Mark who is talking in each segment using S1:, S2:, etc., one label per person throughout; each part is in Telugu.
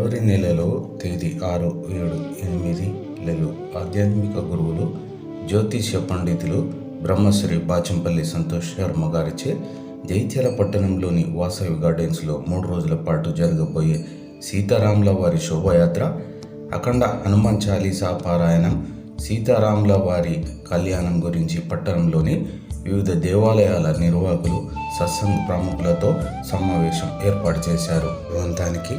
S1: ఫిబ్రవరి నెలలో తేదీ ఆరు ఏడు ఎనిమిది నెలలు ఆధ్యాత్మిక గురువులు జ్యోతిష్య పండితులు బ్రహ్మశ్రీ బాచంపల్లి సంతోష్ శర్మ గారిచే జైత్యాల పట్టణంలోని వాసవి గార్డెన్స్లో మూడు రోజుల పాటు జరగబోయే సీతారాముల వారి శోభాయాత్ర అఖండ హనుమాన్ చాలీసా పారాయణం సీతారాముల వారి కళ్యాణం గురించి పట్టణంలోని వివిధ దేవాలయాల నిర్వాహకులు సత్సంగ్ ప్రముఖులతో సమావేశం ఏర్పాటు చేశారు. వివంతానికి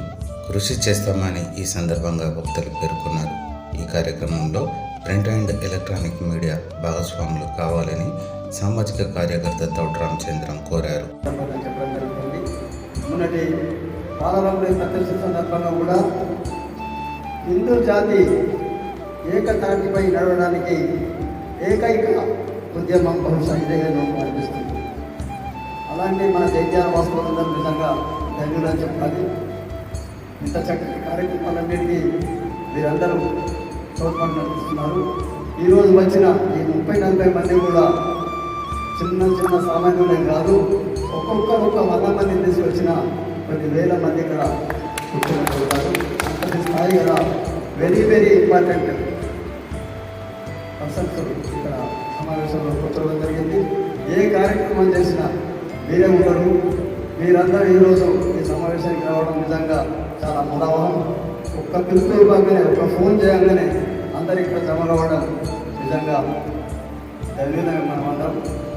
S1: కృషి చేస్తామని ఈ సందర్భంగా భక్తులు పేర్కొన్నారు. ఈ కార్యక్రమంలో ప్రింట్ అండ్ ఎలక్ట్రానిక్ మీడియా భాగస్వాములు కావాలని సామాజిక కార్యకర్త తౌట్ రామచంద్రం కోరారు.
S2: మొన్నటి పాలరాముడి సందర్భంగా కూడా హిందూ జాతి ఏకతాటిపై నడవడానికి ఏకైక ఉద్యమం బహుశా ఇదేనో అనిపిస్తుంది. అలాంటి మన జైత్యాల వాస్తవంగా నిజంగా ధన్యులని చెప్పాలి ఇంత చక్కటి కార్యక్రమాలన్నింటినీ మీరందరూ తోడ్పాటు నడుపుతున్నారు ఈరోజు వచ్చిన ఈ ముప్పై నలభై మంది కూడా చిన్న చిన్న సామాన్యులే కాదు ఒక్కొక్కరు ఒక వంద మందిని తీసుకొచ్చిన కొన్ని వేల మంది ఇక్కడ కూర్చోగలుగుతారు అంతటి స్థాయి కదా వెరీ వెరీ ఇంపార్టెంట్ పర్సన్స్ ఇక్కడ సమావేశంలో కూర్చోవడం జరిగింది. ఏ కార్యక్రమం చేసినా మీరే ఉండరు. మీరందరూ ఈరోజు ఈ సమావేశానికి రావడం నిజంగా చాలా ప్రభావం ఒక్క పిలుపు ఇవ్వగానే ఒక ఫోన్ చేయగానే అందరు ఇక్కడ జమ అవ్వడం నిజంగా ధన్యవాదాలు మనం అందరం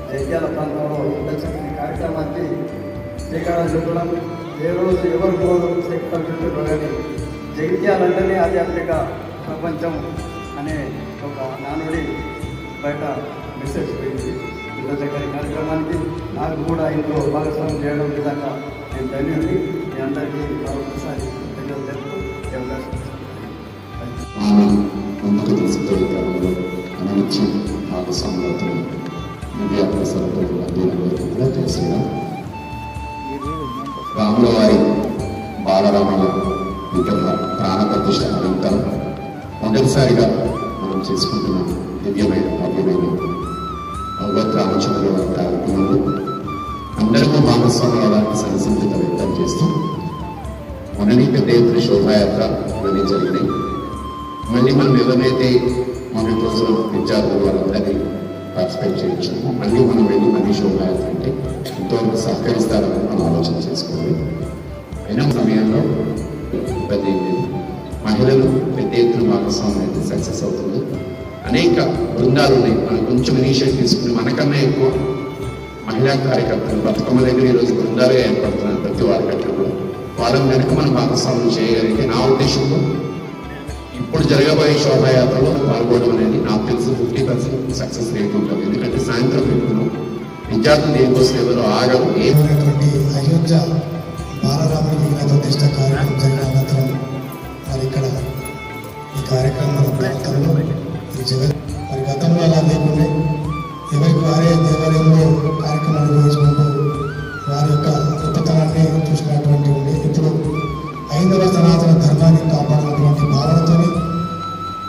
S2: జైత్యాల ప్రాంతంలో ఇంత చక్కని కార్యక్రమానికి శ్రీకారం చుట్టడం ఏ రోజు ఎవరు పోదు శ్రీకారం చుట్టూ కానీ జగిత్యాలంటేనే ఆధ్యాత్మిక ప్రపంచం అనే ఒక నానుడి బయట మెసేజ్ పోయింది. ఇంత చక్కని కార్యక్రమానికి నాకు కూడా ఇంట్లో భాగస్వామ్యం చేయడం విధంగా నేను ధన్యుడి మీ అందరికీ మరొకసారి
S3: ముందుకు తీసుకెళ్తారు కూడా రాముల వారి బాలరాముల విగ్రహ ప్రాణ ప్రతిష్ట అనంతరం మొదటిసారిగా మనం చేసుకుంటున్నాం దివ్యమైన భవ్యమైన భగవత్ రామచంద్ర వారి కార్యక్రమంలో అందరము భాగస్వామి అవ్వాలని సంసిద్ధత వ్యక్తం చేస్తూ మొన్నటి పెద్ద ఎత్తున శోభాయాత్ర ఇవన్నీ జరిగినాయి. మళ్ళీ మనం ఎవరైతే మన రోజున విద్యార్థులు వాళ్ళందరినీ పార్టిసిపేట్ చేయొచ్చు మళ్ళీ మనం వెళ్ళి మళ్ళీ శోభాయాత్ర అంటే ఎంతవరకు సహకరిస్తారని మనం ఆలోచన చేసుకోవాలి. అయిన సమయంలో ఇబ్బంది ఏం లేదు. మహిళలు పెద్ద ఎత్తున భాగస్వామ్యం అయితే సక్సెస్ అవుతుంది. అనేక బృందాలు ఉన్నాయి మనం కొంచెం ఇనిషియేట్ తీసుకుని మనకన్నా ఎక్కువ మహిళా కార్యకర్తలు బతుకమ్మ దగ్గర ఈరోజు బృందాలుగా ఏర్పడుతున్నారు ప్రతి వారికట్ల కూడా వాళ్ళని కనుక మనం భాగస్వామ్యం చేయగలిగితే నా ఉద్దేశంలో ఇప్పుడు జరగబోయే శోభాయాత్రలో పాల్గొనడం అనేది నాకు తెలిసి ఫిఫ్టీ పర్సెంట్ సక్సెస్ రేట్ ఉంటుంది. ఎందుకంటే సాయంత్రం ఇప్పుడు విద్యార్థులు దేనికోసం ఎవరు ఆగరు
S4: ఏమైనటువంటి అయోధ్య బాలరాముడి విగ్రహ కార్యక్రమం జరిగిన అనంతరం మరి ఇక్కడ ఈ కార్యక్రమం ప్రాంతంలో ఈ మరి గతంలో అలా లేకుండా ఎవరికి వారే దేవాలయంలో కార్యక్రమాలు నిర్వహించుకుంటూ వారి యొక్క గొప్పతనాన్ని చూసినటువంటి ఉండే ఇప్పుడు ఐదవ సనాతన ధర్మాన్ని కాపాడినటువంటి భావనతోని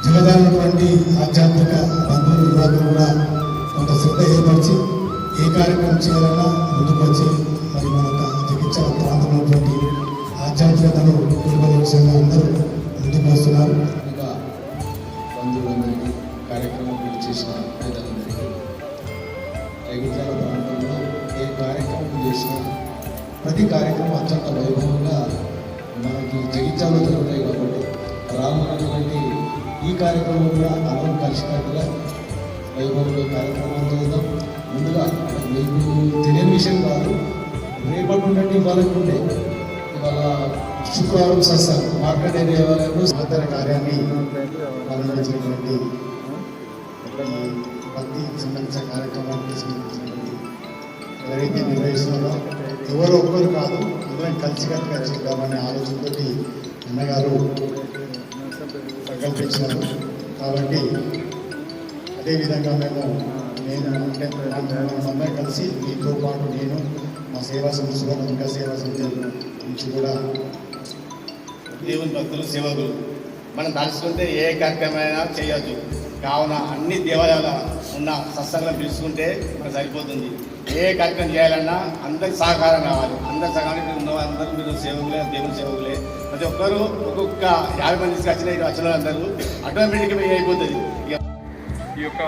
S4: జగదానటువంటి ఆధ్యాత్మిక బంధువులు విభాగం కూడా కొంత శ్రద్ధ ఏర్పరిచి ఏ కార్యక్రమం చేయాలన్నా ముందుకు వచ్చి మరి మన యొక్క చికిత్స ప్రాంతంలో ఆధ్యాత్మికతను పెరుగుదల విషయంగా అందరూ ముందుకు వస్తున్నారు.
S5: ఇంకా బంధువులందరికీ కార్యక్రమం చేసిన జగిత్యాల ప్రాంతంలో ఏ కార్యక్రమం చేసినా ప్రతి కార్యక్రమం అత్యంత వైభవంగా మనకి జగిత్యాలలో జరుగుతాయి కాబట్టి రానున్నటువంటి ఈ కార్యక్రమం కూడా అందరం కలిసినట్టుగా వైభవంలో కార్యక్రమాలు చేద్దాం. ముందుగా మీకు తెలియని విషయం కాదు రేపటి నుండి వాళ్ళకు ఉండే ఇవాళ శుక్రవారం సస్తా మార్కెట్ ఏరియా వాళ్ళకు
S4: మహత్తర కార్యాన్ని ప్రారంభించినటువంటి సంబంధించిన కార్యక్రమానికి సంబంధించినటువంటి ఎవరైతే నిర్వహిస్తున్నారో ఎవరు ఒక్కరు కాదు అందరం కలిసికట్టుగా చేద్దామనే ఆలోచనతోటి అన్నగారు సంకల్పించినారు కాబట్టి అదేవిధంగా మేము నేను అంటే అందరం కలిసి మీతో పాటు నేను మా సేవా సంస్థ ఇంకా సేవా సంస్థ నుంచి కూడా
S6: దేవుని భక్తులు సేవకులు మనం తలుచుకుంటే ఏ కార్యక్రమైనా చేయొచ్చు కావున అన్ని దేవాలయాల ఉన్న సత్సంగం పిలుచుకుంటే మనకు సరిపోతుంది. ఏ కార్యక్రమం చేయాలన్నా అందరికి సహకారం కావాలి. అందరి సహకారం ఉన్న అందరూ మీరు సేవకులే దేవుని సేవకులే.
S7: ప్రతి ఒక్కరు ఒక్కొక్క యాభై మంది వచ్చిన ఇటు వచ్చిన అందరూ ఆటోమేటిక్గా అయిపోతుంది.
S8: ఈ యొక్క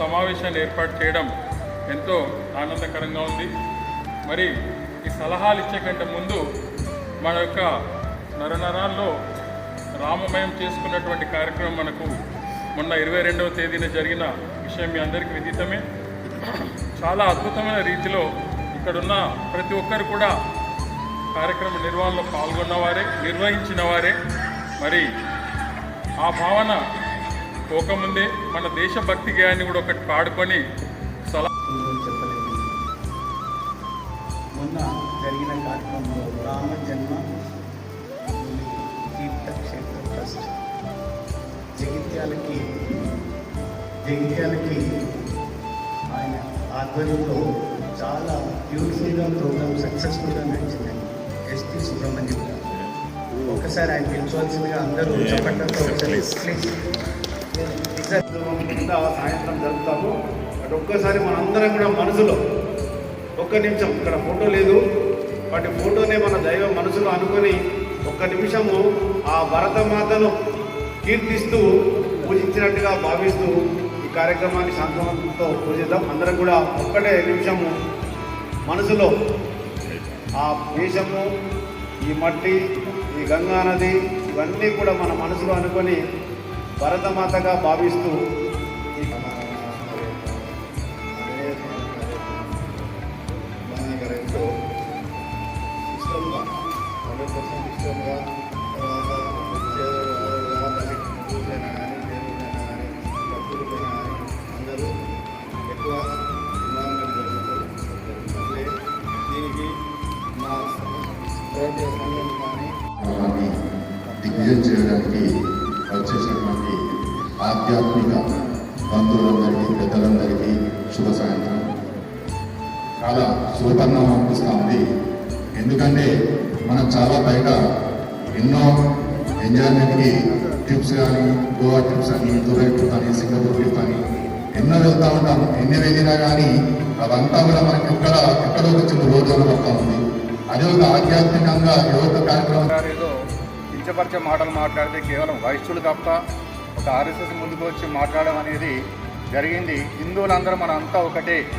S8: సమావేశాన్ని ఏర్పాటు చేయడం ఎంతో ఆనందకరంగా ఉంది. మరి ఈ సలహాలు ఇచ్చే కంటే ముందు మన యొక్క నరనరాల్లో రామమయం చేసుకున్నటువంటి కార్యక్రమం మనకు మొన్న ఇరవై రెండవ తేదీన జరిగిన విషయం మీ అందరికీ విదితమే. చాలా అద్భుతమైన రీతిలో ఇక్కడున్న ప్రతి ఒక్కరు కూడా కార్యక్రమ నిర్వహణలో పాల్గొన్నవారే నిర్వహించిన వారే మరి ఆ భావన పోకముందే మన దేశభక్తి గేయాన్ని కూడా ఒకటి పాడుకొని సలహా
S3: మొన్న జరిగిన కార్యక్రమంలో రామ జన్మ తీర్థక్షేత్ర ట్రస్ట్. జగిత్యాలకి జగిత్యాలకి ఆయన ఆధ్వర్యంలో చాలా బ్యూటిఫుల్గా ప్రోగ్రామ్ సక్సెస్ఫుల్గా నడిచిందండి ఎస్పి సుబ్రహ్మణ్యం గారు. ఒకసారి ఆయన పిలిచవలసిందిగా అందరూ
S9: కింద సాయంత్రం జరుపుతాము. అటు ఒక్కసారి మనందరం కూడా మనసులో ఒక్క నిమిషం ఇక్కడ ఫోటో లేదు. వాటి ఫోటోనే మన దైవం మనసులో అనుకొని ఒక్క నిమిషము ఆ భరతమాతను కీర్తిస్తూ పూజించినట్టుగా భావిస్తూ ఈ కార్యక్రమాన్ని సంతోషంతో పూజిద్దాం. అందరం కూడా ఒక్కటే నిమిషము మనసులో ఆ దేశము ఈ మట్టి ఈ గంగా నది ఇవన్నీ కూడా మన మనసులో అనుకొని భరతమాతగా భావిస్తూ
S10: విజయం చేయడానికి వచ్చేసినటువంటి ఆధ్యాత్మిక బంధువులందరికీ పెద్దలందరికీ శుభ సాయంత్రం. చాలా శుభపరిణామం అనిపిస్తూ ఉంది. ఎందుకంటే మనం చాలా బయట ఎన్నో ఎంజాయ్మెంట్కి ట్రిప్స్ కానీ గోవా ట్రిప్స్ అని దుబాయ్ ట్రిప్ అని సింగపూర్ ట్రిప్ అని ఎన్నో వెళ్తూ ఉంటాం ఎన్ని వెళ్ళినా కానీ అవంతా కూడా మనకి ఎక్కడ ఎక్కడో వచ్చిన చిన్న రోజుల్లో ఉంది. అదే ఒక ఆధ్యాత్మికంగా యువత కార్యక్రమం
S11: కించపరిచే మాటలు మాట్లాడితే కేవలం వైశ్యులు తప్ప ఒక ఆర్ఎస్ఎస్ ముందుకు వచ్చి మాట్లాడడం అనేది జరిగింది. హిందువులందరూ మనం అంతా ఒకటే.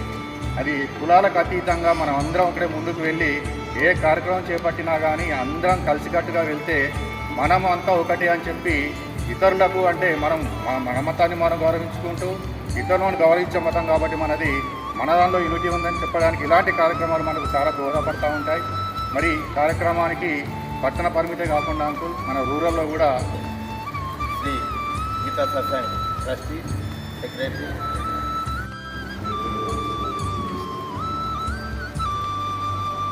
S11: అది కులాలకు అతీతంగా మనం అందరం ఒకటే ముందుకు వెళ్ళి ఏ కార్యక్రమం చేపట్టినా కానీ అందరం కలిసికట్టుగా వెళ్తే మనం అంతా ఒకటే అని చెప్పి ఇతరులకు అంటే మనం మన- మన మతాన్ని మనం గౌరవించుకుంటూ ఇతరులను గౌరవించే మతం కాబట్టి మనది మన దానిలో యూనిటీ ఉందని చెప్పడానికి ఇలాంటి కార్యక్రమాలు మనకు చాలా దోహదపడతా ఉంటాయి. మరి కార్యక్రమానికి పట్టణ పరిమితే కాకుండా అంకుల్ మన రూరల్లో కూడా
S7: శ్రీ గీతా సత్సంగ్ ట్రస్టీ సెక్రటరీ.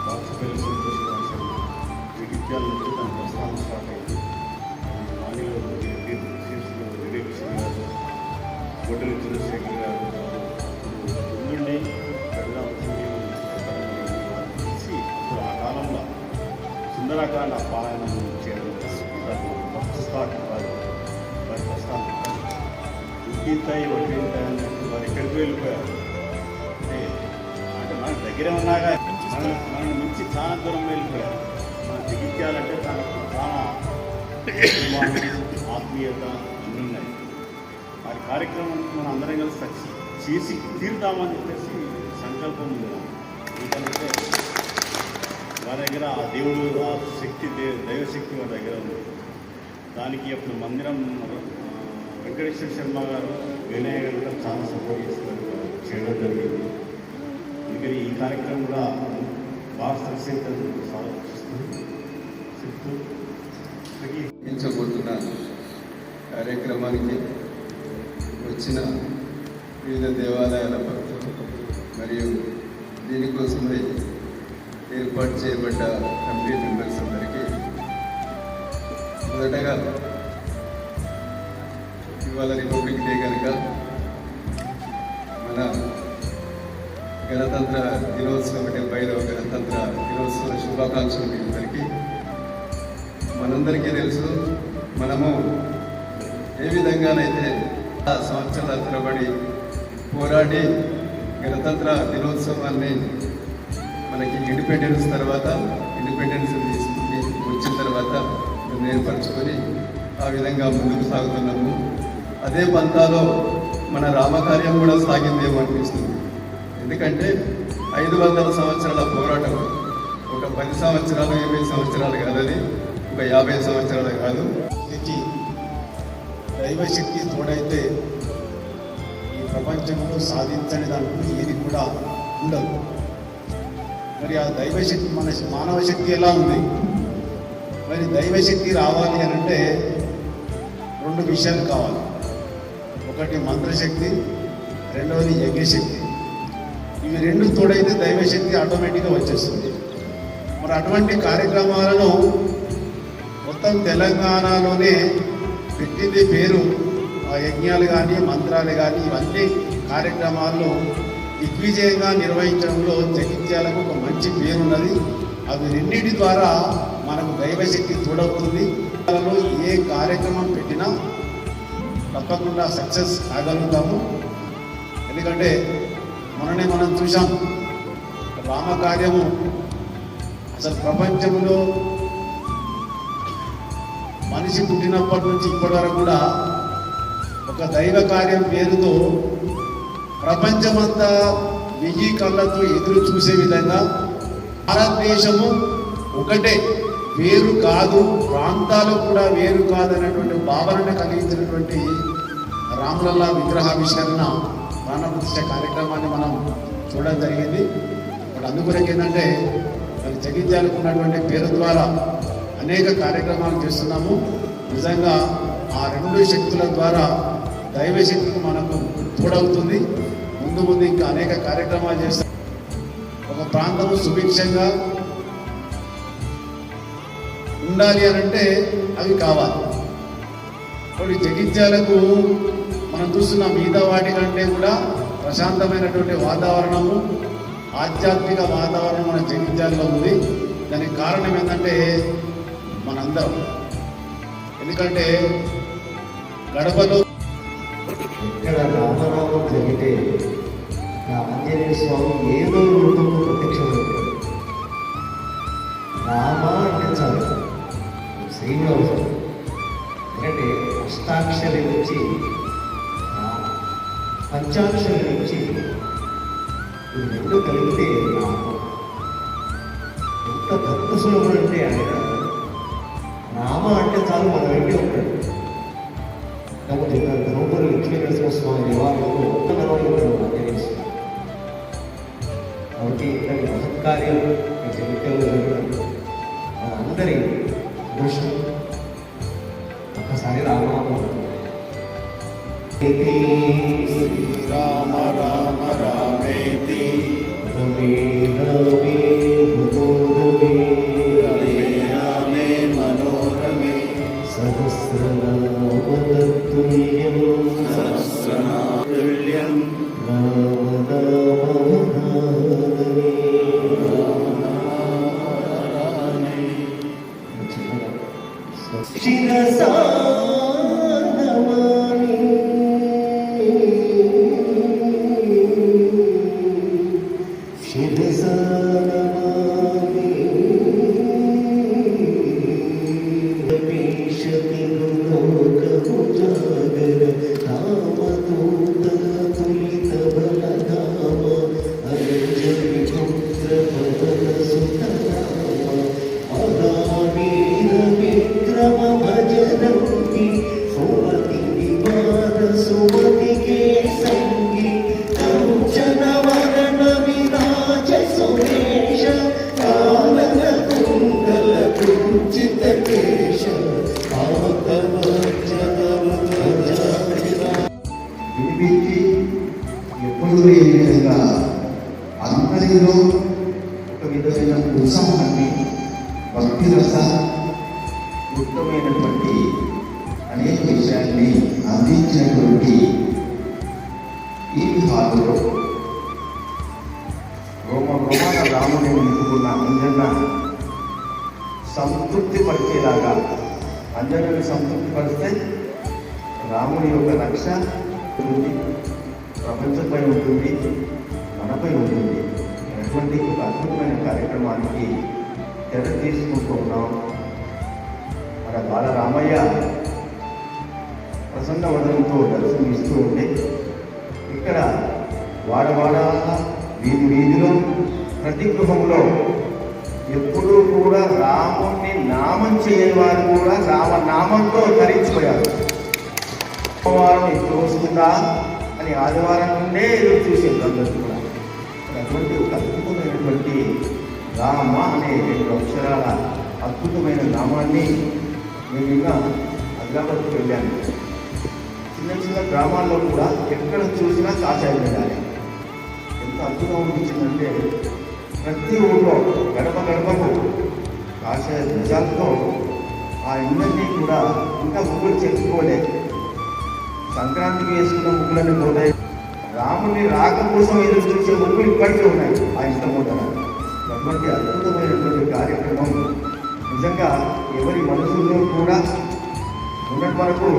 S12: వాసుపల్లి నుంచి ప్రస్థానం స్టార్ట్ అయింది గారు సుందరకాండ పాలన చేయడం ఫస్ట్ స్టార్ట్ వారి వారి అన్నట్టు వారు ఎక్కడికి వెళ్ళిపోయారు అంటే మన దగ్గర ఉన్నాగా మన మించి చాలా దూరం వెళ్ళిపోయారు మనం జగిత్యాలంటే చాలా చాలా ఆత్మీయత అన్నీ ఉన్నాయి వారి కార్యక్రమం మనం అందరం కలిసి చేసి తీరుదామని చెప్పేసి సంకల్పం ఉంది. ఎందుకంటే మన దగ్గర ఆ దేవుడు ఆ శక్తి దైవశక్తి మన దగ్గర ఉంది. దానికి అప్పుడు మందిరం వెంకటేశ్వర శర్మ గారు వినయ్ గారు కూడా చాలా సపోర్ట్ చేస్తున్నారు. చేయడం జరిగింది. అందుకని ఈ కార్యక్రమం కూడా బాగా సక్సెస్ చెప్తూ
S13: కార్యక్రమానికి వచ్చిన వివిధ దేవాలయాల భక్తులు మరియు దీనికోసమై ఏర్పాటు చేయబడ్డ కమిటీ మెంబర్స్ అందరికీ మొదటగా ఇవాళ రిపబ్లిక్ డే కనుక మన గణతంత్ర దినోత్సవం డెబ్బైదవ గణతంత్ర దినోత్సవ శుభాకాంక్షలు మీ అందరికీ. మనందరికీ తెలుసు మనము ఏ విధంగానైతే సంవత్సరాల తరబడి పోరాడి గణతంత్ర దినోత్సవాన్ని మనకి ఇండిపెండెన్స్ తర్వాత ఇండిపెండెన్స్ తీసుకుని వచ్చిన తర్వాత మేము ఏర్పరచుకొని ఆ విధంగా ముందుకు సాగుతున్నాము. అదే పంతాలో మన రామకార్యం కూడా సాగిందేమో అనిపిస్తుంది. ఎందుకంటే ఐదు వందల సంవత్సరాల పోరాటం ఒక పది సంవత్సరాలు ఇరవై సంవత్సరాలు కాదని ఒక యాభై సంవత్సరాలు కాదు.
S4: శక్తి దైవశక్తి తోడైతే ఈ ప్రపంచంలో సాధించని దానికి ఏది కూడా ఉండదు. మరి ఆ దైవశక్తి మన మానవ శక్తి ఎలా ఉంది? మరి దైవశక్తి రావాలి అని అంటే రెండు విషయాలు కావాలి. ఒకటి మంత్రశక్తి రెండవది యజ్ఞశక్తి. ఇవి రెండు తోడైతే దైవశక్తి ఆటోమేటిక్గా వచ్చేస్తుంది. మరి అటువంటి కార్యక్రమాలను మొత్తం తెలంగాణలోనే పెట్టింది పేరు ఆ యజ్ఞాలు కానీ మంత్రాలు కానీ ఇవన్నీ కార్యక్రమాల్లో దిగ్విజయంగా నిర్వహించడంలో జగిత్యాలకు ఒక మంచి పేరున్నది. అవి రెండింటి ద్వారా మనకు దైవశక్తి తోడవుతుంది. వాళ్ళలో ఏ కార్యక్రమం పెట్టినా తప్పకుండా సక్సెస్ కాగలుగుతాము. ఎందుకంటే మొన్ననే మనం చూసాం రామకార్యము అసలు ప్రపంచంలో మనిషి పుట్టినప్పటి నుంచి ఇప్పటి వరకు కూడా ఒక దైవ కార్యం పేరుతో ప్రపంచమంతా వెయ్యి కళ్ళతో ఎదురు చూసే విధంగా భారతదేశము ఒకటే వేరు కాదు ప్రాంతాలు కూడా వేరు కాదనేటువంటి భావనను కలిగించినటువంటి రాములల్లా విగ్రహావిష్కరణ ప్రాణప్రతిష్ఠ కార్యక్రమాన్ని మనం చూడడం జరిగింది. ఇప్పుడు అందుకొరకు ఏంటంటే మరి జగిత్యాలకు ఉన్నటువంటి పేరు ద్వారా అనేక కార్యక్రమాలు చేస్తున్నాము. నిజంగా ఆ రెండు శక్తుల ద్వారా దైవ శక్తులు మనకు తోడవుతుంది ముందు ముందు ఇంకా అనేక కార్యక్రమాలు చేస్తాం ఒక ప్రాంతము సుభిక్షంగా ఉండాలి అని అంటే అవి కావాలి. కొన్ని జగిత్యాలకు మనం చూస్తున్న మిగతా వాటి కంటే కూడా ప్రశాంతమైనటువంటి వాతావరణము ఆధ్యాత్మిక వాతావరణం మన జగిత్యాలలో ఉంది. దానికి కారణం ఏంటంటే మనందరం. ఎందుకంటే గడపలో
S9: ఇక్కడ రామనామం జరిగితే ఆ ఆంజనేయ స్వామి ఏదో రూపంలో ప్రత్యక్షమవుతాడు రామ అంటే చాలు శ్రీనివాసు ఎందుకంటే అష్టాక్షరి నుంచి పంచాక్షరి నుంచి ఈ రెండు కలిగితే రామ ఎంత భక్త సులభం అంటే ఆయన. రామ అంటే చాలు మన వెంటే ఉంటాడు. కాబట్టి ఇక్కడ ధర్మపురి లక్ష్మీనరసింహ స్వామి దేవాలయంలో ఉత్తమమైన కాబట్టి మహత్కార్యం దృష్టి ఒక్కసారి రామనామం. ఉత్సాహాన్ని భక్తి రస యుక్తమైనటువంటి అనేక విషయాన్ని అందించినటువంటి ఈ హాలులో రోమ రోమాన రాముని నిలుపుకున్న అంజన్న సంతృప్తి పరిచేలాగా అంజనని సంతృప్తి పరిస్తే రాముని యొక్క రక్ష ఉంటుంది ప్రపంచంపై ఉంటుంది మనపై ఉంటుంది. ఇటువంటి ఒక అద్భుతమైన కార్యక్రమానికి తెర తీసుకుంటూ ఉన్నాం
S3: మన బాలరామయ్య ప్రసన్న వదనంతో దర్శనమిస్తూ ఉంటే ఇక్కడ వాడవాడ వీధి వీధిలో ప్రతి గృహంలో ఎప్పుడూ కూడా రాముణ్ణి నామం చేయని వారు కూడా రామ నామంతో ధరించిపోయారు. వారిని ఎప్పుడు వస్తుందా అని ఆదివారం నుండే ఎదురు చూసేది అందరూ. అటువంటి ఒక అద్భుతమైనటువంటి రామ అనే రెండు అక్షరాల అద్భుతమైన గ్రామాన్ని నేను నిన్న ఆదిలాబాద్కి వెళ్ళాను. చిన్న చిన్న గ్రామాల్లో కూడా ఎక్కడ చూసినా కాషాయం వెళ్ళాలి. ఎంత అద్భుతం అనిపించిందంటే ప్రతి ఊళ్ళో గడప గడపకు కాషాయ ధ్వజాలతో ఆ ఇళ్ళన్నీ కూడా ఇంకా ముగ్గులు చెప్పుకోలేదు సంక్రాంతికి వేసుకున్న ముగ్గులన్నీ పోతాయి. రాముని రాక కోసం ఎదురు చూసే ముగ్గులు ఇప్పటికే ఉన్నాయి. ఆ ఇంట మూటల అటువంటి అద్భుతమైనటువంటి కార్యక్రమం. నిజంగా ఎవరి మనసుల్లో కూడా ఉన్నటి వరకు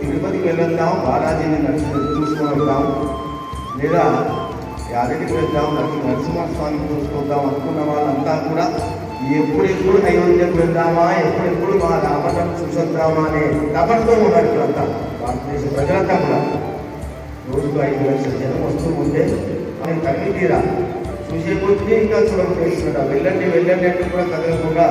S3: తిరుపతికి వెళ్ళొద్దాం బాలాజీని నడిచి చూసుకొని వద్దాం లేదా యాదగిరికి వెళ్దాం లక్ష్మీ నరసింహస్వామిని చూసుకుందాం అనుకున్న వాళ్ళంతా కూడా ఎప్పుడెప్పుడు నైవేద్యం వెళ్దామా ఎప్పుడెప్పుడు మా రామటం చూసొద్దామా అనే తపనతో ఉన్నారు ఇప్పుడంతా భారతదేశ ప్రజలంతా కూడా ఐదు లక్షల జనం వస్తూ ఉంటే ఆయన తల్లి తీరా చూసే కొద్దీ ఇంకా చూడకపోతున్నాడు వెళ్ళండి వెళ్ళండి అంటే కూడా కదలకుండా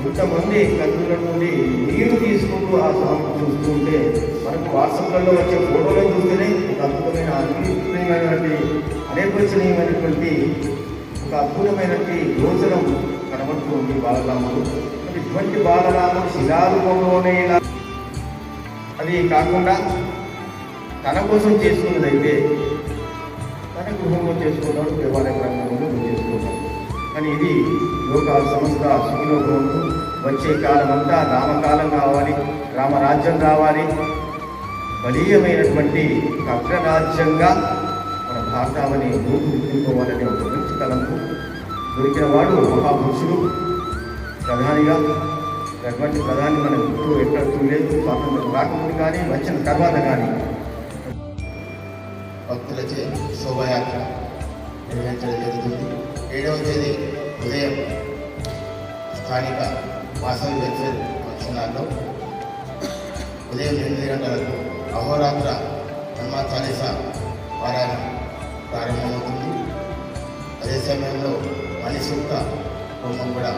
S3: ఇంతమంది కన్నుల నుండి నీరు తీసుకుంటూ ఆ స్వామిని చూస్తూ ఉంటే మనకు వాట్సాప్లలో వచ్చే ఫోటోలు చూస్తేనే ఒక అద్భుతమైన అద్భుతమైనటువంటి అనేకవచనీయమైనటువంటి ఒక అద్భుతమైనటువంటి యోచనం కనబడుతుంది బాలరాముడు ఇటువంటి బాలరాముడు శిలారూపంలోనే ఇలా అది కాకుండా తన కోసం చేసుకున్నదైతే తన గృహంలో చేసుకున్నాడు దేవాలయ ప్రాంగణంలో చేసుకున్నాడు కానీ ఇది లోకాల సంస్థ సుఖిలోకంలో వచ్చే కాలం అంతా రామకాలం కావాలి రామరాజ్యం కావాలి బలీయమైనటువంటి ఒక అగ్రరాజ్యంగా మన భారతావని రూపుదిద్దుకోవాలనే ఒక మంచి తలంపు దొరికిన వాడు మహాపురుషుడు ప్రధానిగా. అటువంటి ప్రధాని మన ఇప్పుడు ఎక్కడ చూడలేదు స్వాతంత్రం రాకముందు కానీ వచ్చిన తర్వాత కానీ.
S7: భక్తులచే శోభయాత్ర నిర్వహించడం జరుగుతుంది. ఏడవ తేదీ ఉదయం స్థానిక వాసవి వెల్ఫేర్ ఫంక్షన్ ఉదయం ఎనిమిది గంటలకు అహోరాత్ర హనుమాన్ చాలీసా పారాయణం ప్రారంభమవుతుంది. అదే సమయంలో మణిసూక్త హోమం కూడా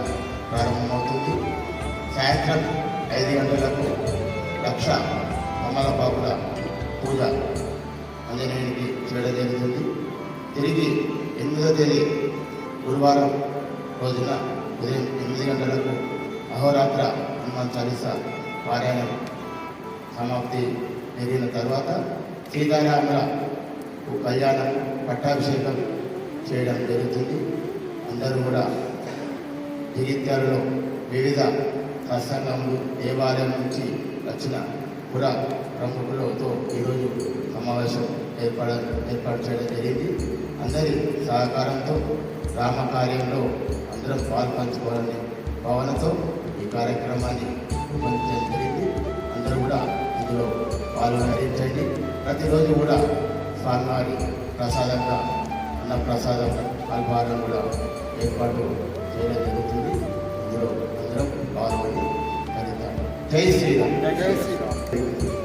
S7: ప్రారంభమవుతుంది. సాయంత్రం ఐదు గంటలకు లక్ష మమ్మలపాకుల పూజ ఆంజనేయునికి చేయడం జరుగుతుంది తిరిగి ఎనిమిదో తేదీ గురువారం రోజున ఉదయం ఎనిమిది గంటలకు అహోరాత్ర హనుమాన్ చాలీస పారాయణం సమాప్తి జరిగిన తర్వాత సీతారాముల కళ్యాణం పట్టాభిషేకం చేయడం జరుగుతుంది. అందరూ కూడా జగిత్యాలలో వివిధ ప్రసంగములు దేవాలయం నుంచి వచ్చిన కూడా ప్రముఖులతో ఈరోజు సమావేశం ఏర్పడ ఏర్పాటు చేయడం జరిగింది. అందరి సహకారంతో రామకార్యంలో అందరం పాల్పంచుకోవాలని భావనతో ఈ కార్యక్రమాన్ని రూపొందించడం జరిగింది. అందరూ కూడా ఇందులో పాల్గొనరించండి ప్రతిరోజు కూడా స్వామివారి ప్రసాదంగా అన్న ప్రసాదం అల్పారం కూడా ఏర్పాటు చేయడం జరుగుతుంది. ఇందులో అందరం పాల్గొని జై శ్రీరామ్. జై శ్రీరామ్.
S14: ఈరోజు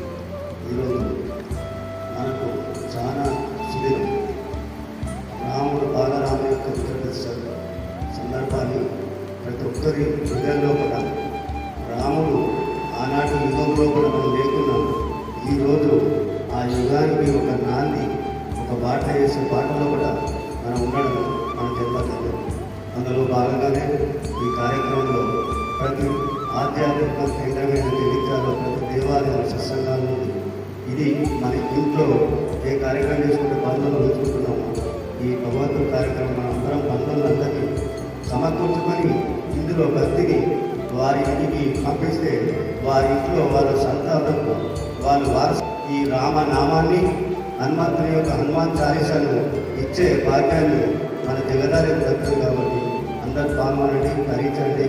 S14: వారి ఇంటికి పంపిస్తే వారి ఇంట్లో వాళ్ళ సంతానకు వాళ్ళు వారసు ఈ రామనామాన్ని హనుమంతుని యొక్క హనుమాన్ చాలీసాను ఇచ్చే భాగ్యాన్ని మన జగదారి దక్కుతుంది కాబట్టి అందరు పాల్గొనండి ధరించండి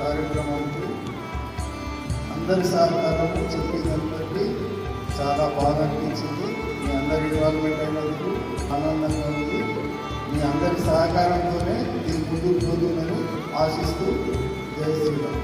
S15: కార్యక్రమానికి అందరి సహకారం చెప్పిన బట్టి చాలా బాగా అనిపించింది. మీ అందరి ఇన్వాల్వ్మెంట్ అయినందుకు ఆనందంగా ఉంది. మీ అందరి సహకారంతోనే నేను ముందుకు పోతున్నాను
S9: ఆశిస్తూ జయ శ్రీరామ్.